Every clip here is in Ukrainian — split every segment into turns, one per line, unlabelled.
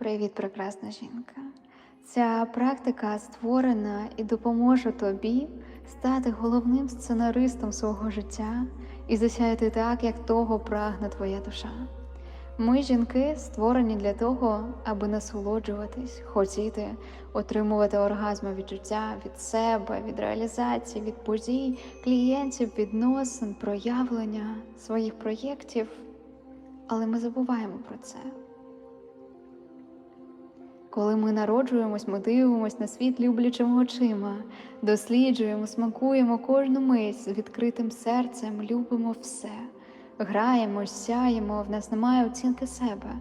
Привіт, прекрасна жінка. Ця практика створена і допоможе тобі стати головним сценаристом свого життя і засяяти так, як того прагне твоя душа. Ми, жінки, створені для того, аби насолоджуватись, хотіти, отримувати оргазми відчуття від себе, від реалізації, від подій, клієнтів, відносин, проявлення своїх проєктів. Але ми забуваємо про це. Коли ми народжуємось, ми дивимося на світ люблячими очима, досліджуємо, смакуємо кожну мить з відкритим серцем, любимо все, граємо, сяємо, в нас немає оцінки себе.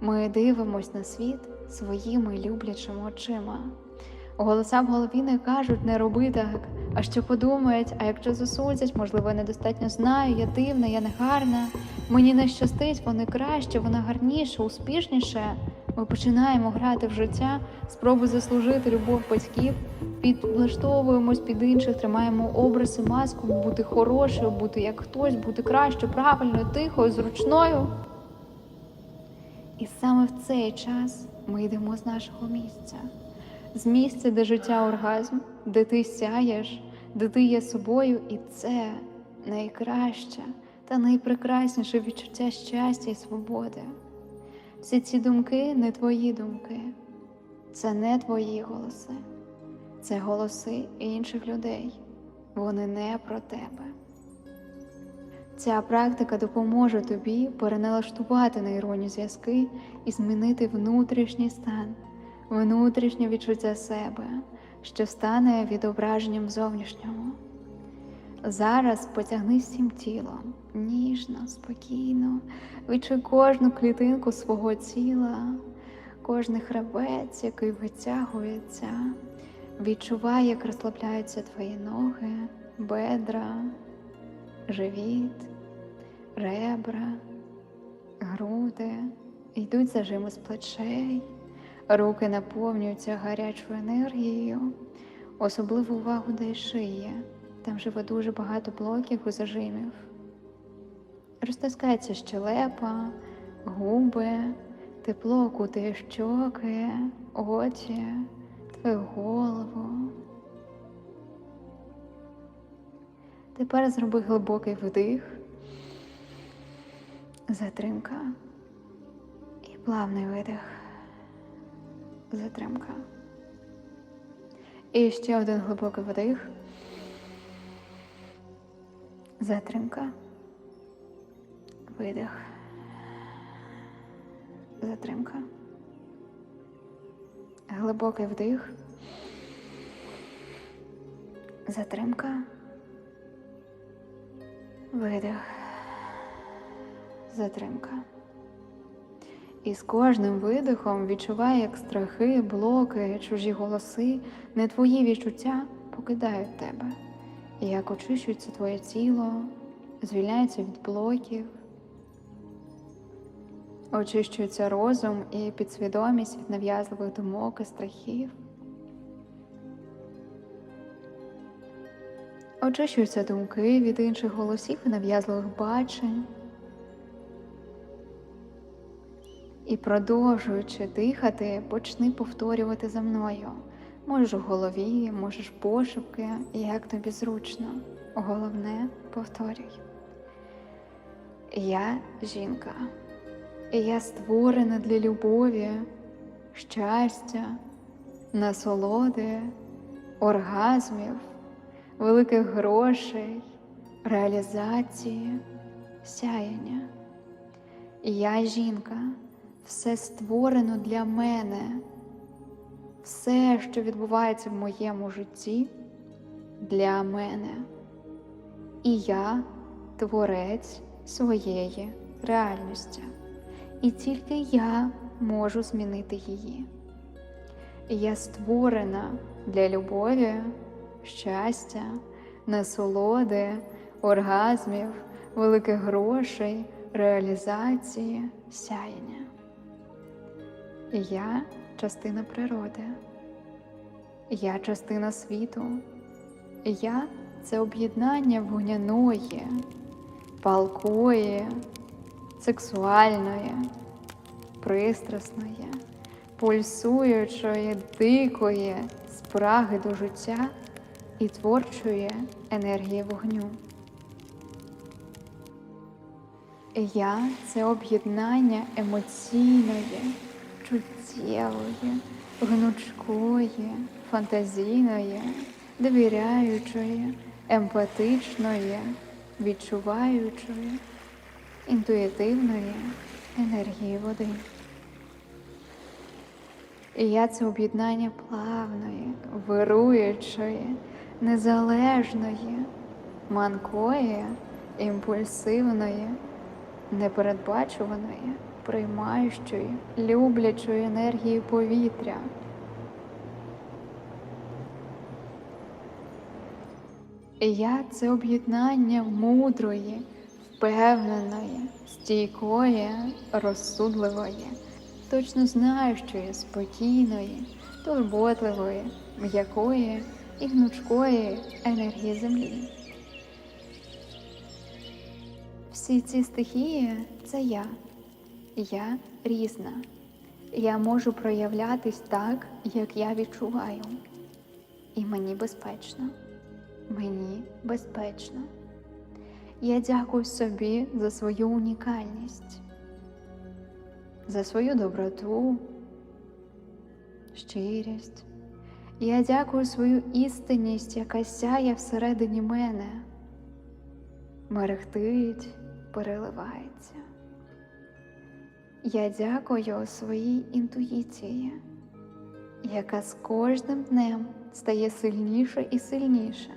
Ми дивимось на світ своїми люблячими очима. Голоса в голові не кажуть, не роби так, а що подумають, а якщо засудять, можливо, я недостатньо знаю, я дивна, я не гарна, мені не щастить, вони краще, вона гарніше, успішніше. Ми починаємо грати в життя, спроби заслужити любов батьків, підлаштовуємось під інших, тримаємо образи, маску, бути хорошою, бути як хтось, бути кращою, правильною, тихою, зручною. І саме в цей час ми йдемо з нашого місця, з місця, де життя оргазм, де ти сяєш, де ти є собою, і це найкраще та найпрекрасніше відчуття щастя і свободи. Всі ці думки не твої думки, це не твої голоси, це голоси інших людей. Вони не про тебе. Ця практика допоможе тобі переналаштувати нейронні зв'язки і змінити внутрішній стан, внутрішнє відчуття себе, що стане відображенням зовнішнього. Зараз потягни всім тілом, ніжно, спокійно, відчуй кожну клітинку свого тіла, кожний хребець, який витягується. Відчувай, як розслабляються твої ноги, бедра, живіт, ребра, груди, йдуть зажими з плечей, руки наповнюються гарячою енергією, особливу увагу дай шиї. Там живе дуже багато блоків і зажимів. Розтискається щелепа, губи, тепло окутує щоки, очі, твою голову. Тепер зроби глибокий вдих, затримка і плавний видих. Затримка. І ще один глибокий вдих. Затримка. Видих. Затримка. Глибокий вдих. Затримка. Видих. Затримка. І з кожним видихом відчувай, як страхи, блоки, чужі голоси, не твої відчуття покидають тебе. Як очищується твоє тіло, звільняється від блоків, очищується розум і підсвідомість від нав'язливих думок і страхів. Очищуються думки від інших голосів і нав'язливих бачень. І продовжуючи дихати, почни повторювати за мною. Можеш в голові, можеш пошепки, як тобі зручно. Головне повторюй. Я жінка, і я створена для любові, щастя, насолоди, оргазмів, великих грошей, реалізації, сяяння. Я жінка, все створено для мене. Все, що відбувається в моєму житті, для мене. І я творець своєї реальності. І тільки я можу змінити її. Я створена для любові, щастя, насолоди, оргазмів, великих грошей, реалізації, сяєння. Я частина природи. Я частина світу. Я це об'єднання вогняної, палкої, сексуальної, пристрасної, пульсуючої, дикої спраги до життя і творчої енергії вогню. Я це об'єднання емоційної, чуттєвої, гнучкої, фантазійної, довіряючої, емпатичної, відчуваючої, інтуїтивної енергії води. І я це об'єднання плавної, вируючої, незалежної, манкої, імпульсивної, непередбачуваної, приймаючої, люблячої енергії повітря. Я це об'єднання мудрої, впевненої, стійкої, розсудливої, точно знаючої, спокійної, турботливої, м'якої і гнучкої енергії землі. Всі ці стихії це я. Я різна. Я можу проявлятись так, як я відчуваю. І мені безпечно. Мені безпечно. Я дякую собі за свою унікальність, за свою доброту, щирість. Я дякую свою істинність, яка сяє всередині мене, мерехтить, переливається. Я дякую своїй інтуїції, яка з кожним днем стає сильніше і сильніше.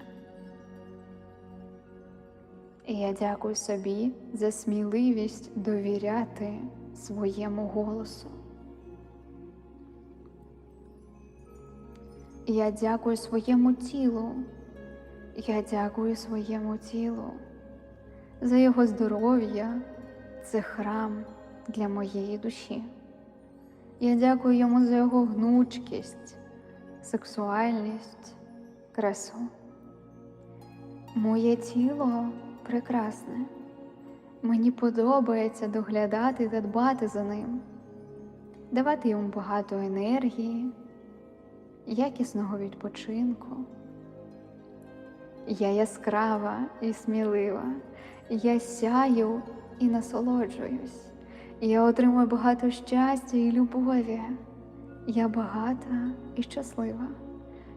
Я дякую собі за сміливість довіряти своєму голосу. Я дякую своєму тілу. Я дякую своєму тілу за його здоров'я, це храм для моєї душі. Я дякую йому за його гнучкість, сексуальність, красу. Моє тіло прекрасне. Мені подобається доглядати та дбати за ним, давати йому багато енергії, якісного відпочинку. Я яскрава і смілива, я сяю і насолоджуюсь. Я отримую багато щастя і любові. Я багата і щаслива.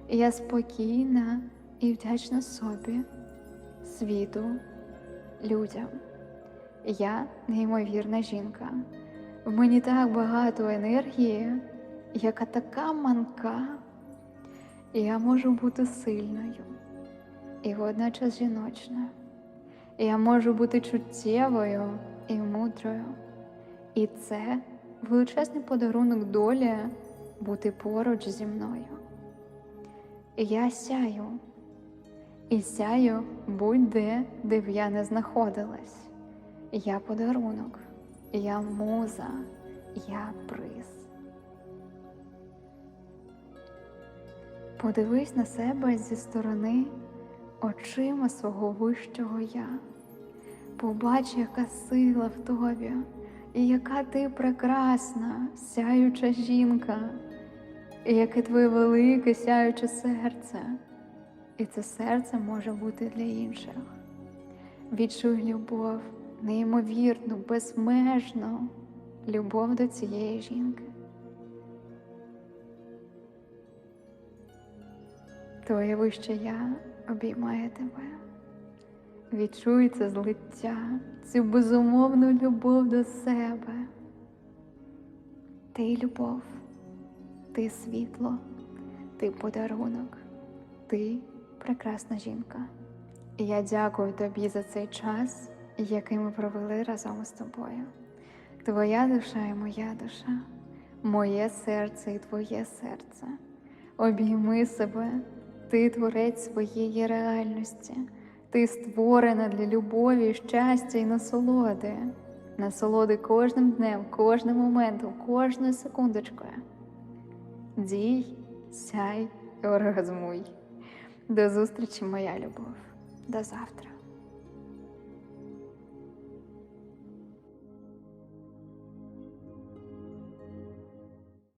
Я спокійна і вдячна собі, світу, людям. Я неймовірна жінка. В мені так багато енергії, яка така манка. Я можу бути сильною і водночас жіночною. Я можу бути чуттєвою і мудрою. І це величезний подарунок долі бути поруч зі мною. Я сяю, і сяю будь-де, де б я не знаходилась. Я подарунок, я муза, я приз. Подивись на себе зі сторони очима свого вищого я. Побач, яка сила в тобі, яка ти прекрасна, сяюча жінка, і яке твоє велике сяюче серце. І це серце може бути для інших. Відчуй любов, неймовірну, безмежну любов до цієї жінки. Твоє вище я обіймає тебе. Відчуй це злиття, цю безумовну любов до себе. Ти любов, ти світло, ти подарунок, ти прекрасна жінка. Я дякую тобі за цей час, який ми провели разом з тобою. Твоя душа і моя душа, моє серце і твоє серце. Обійми себе, ти творець своєї реальності. Ти створена для любові, щастя і насолоди, насолоди кожним днем, кожним моментом, кожною секундочкою. Дій, сяй оргазмуй. До зустрічі, моя любов. До завтра.